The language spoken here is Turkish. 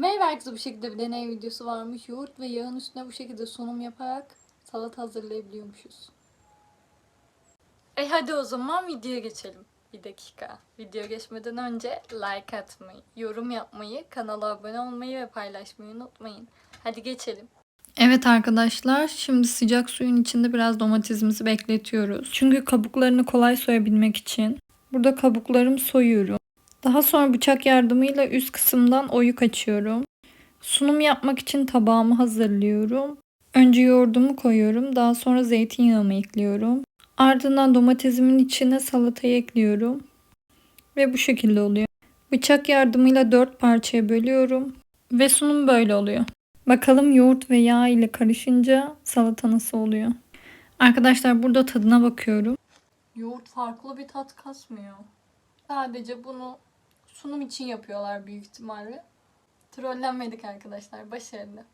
Merhaba herkese bu şekilde bir deney videosu varmış. Yoğurt ve yağın üstüne bu şekilde sunum yaparak salata hazırlayabiliyormuşuz. E hadi o zaman videoya geçelim. Bir dakika. Video geçmeden önce like atmayı, yorum yapmayı, kanala abone olmayı ve paylaşmayı unutmayın. Hadi geçelim. Evet arkadaşlar, şimdi sıcak suyun içinde biraz domatesimizi bekletiyoruz. Çünkü kabuklarını kolay soyabilmek için. Burada kabuklarımı soyuyorum. Daha sonra bıçak yardımıyla üst kısımdan oyuk açıyorum. Sunum yapmak için tabağımı hazırlıyorum. Önce yoğurdumu koyuyorum. Daha sonra zeytinyağımı ekliyorum. Ardından domatesimin içine salatayı ekliyorum. Ve bu şekilde oluyor. Bıçak yardımıyla dört parçaya bölüyorum. Ve sunum böyle oluyor. Bakalım yoğurt ve yağ ile karışınca salata nasıl oluyor. Arkadaşlar burada tadına bakıyorum. Yoğurt farklı bir tat kasmıyor. Sadece bunu sunum için yapıyorlar büyük ihtimalle. Trollenmedik arkadaşlar. Başarılı.